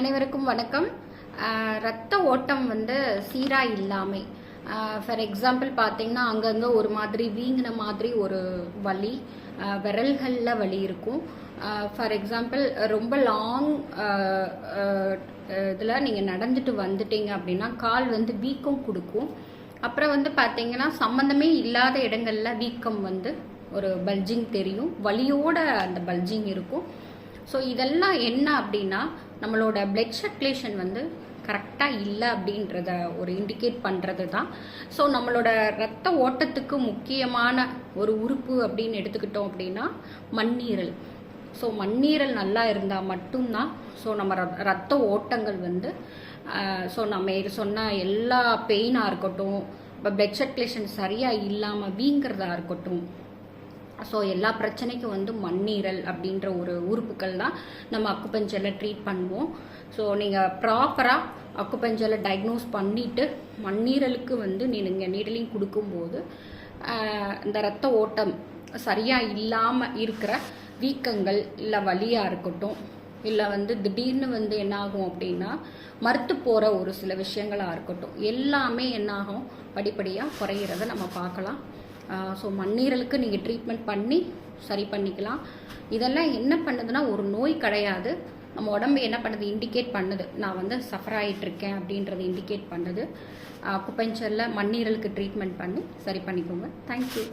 அனைவருக்கும் வணக்கம். ரத்த ஓட்டம் வந்து சீராக இல்லாமல் ஃபார் எக்ஸாம்பிள் பார்த்தீங்கன்னா அங்கங்கே ஒரு மாதிரி வீங்கின மாதிரி ஒரு வலி விரல்களில் வலி இருக்கும். ஃபார் எக்ஸாம்பிள் ரொம்ப லாங் இதில் நீங்கள் நடந்துட்டு வந்துட்டீங்க அப்படின்னா கால் வந்து வீக்கம் கொடுக்கும். அப்புறம் வந்து பார்த்தீங்கன்னா சம்மந்தமே இல்லாத இடங்களில் வீக்கம் வந்து ஒரு பல்ஜிங் தெரியும். வலியோட அந்த பல்ஜிங் இருக்கும். ஸோ இதெல்லாம் என்ன அப்படின்னா நம்மளோட பிளட் சர்க்குலேஷன் வந்து கரெக்டாக இல்லை அப்படின்றத ஒரு இண்டிகேட் பண்ணுறது தான். ஸோ நம்மளோட ரத்த ஓட்டத்துக்கு முக்கியமான ஒரு உறுப்பு அப்படின்னு எடுத்துக்கிட்டோம் அப்படின்னா மண்ணீரல். ஸோ மண்ணீரல் நல்லா இருந்தால் மட்டும்தான் ஸோ நம்ம ரத்த ஓட்டங்கள் வந்து ஸோ நம்ம இது சொன்ன எல்லா பெயினாக இருக்கட்டும் இப்போ பிளட் சர்க்குலேஷன் சரியாக இல்லாமல் வீங்கிறதா இருக்கட்டும் ஸோ எல்லா பிரச்சனைக்கும் வந்து மண்ணீரல் அப்படின்ற ஒரு உறுப்புகள் தான் நம்ம அக்குபஞ்சரில் ட்ரீட் பண்ணுவோம். ஸோ நீங்கள் ப்ராப்பராக அக்குப்பஞ்சலை டயக்னோஸ் பண்ணிவிட்டு மண்ணீரலுக்கு வந்து நீங்கள் நீடலிங் கொடுக்கும்போது இந்த ரத்த ஓட்டம் சரியாக இல்லாமல் இருக்கிற வீக்கங்கள் இல்லை வலியாக இருக்கட்டும் இல்லை வந்து திடீர்னு வந்து என்னாகும் அப்படின்னா மறுத்து போகிற ஒரு சில விஷயங்களாக இருக்கட்டும் எல்லாமே என்னாகும் படிப்படியாக குறையிறத நம்ம பார்க்கலாம். ஸோ மண்ணீரலுக்கு நீங்கள் ட்ரீட்மெண்ட் பண்ணி சரி பண்ணிக்கலாம். இதெல்லாம் என்ன பண்ணுதுன்னா ஒரு நோய் கிடையாது. நம்ம உடம்பு என்ன பண்ணுது? இண்டிகேட் பண்ணுது. நான் வந்து சஃபர் ஆகிட்டு இருக்கேன் அப்படின்றத இண்டிகேட் பண்ணுது. அக்குபஞ்சரில் மண்ணீரலுக்கு ட்ரீட்மெண்ட் பண்ணி சரி பண்ணிக்கோங்க. தேங்க்யூ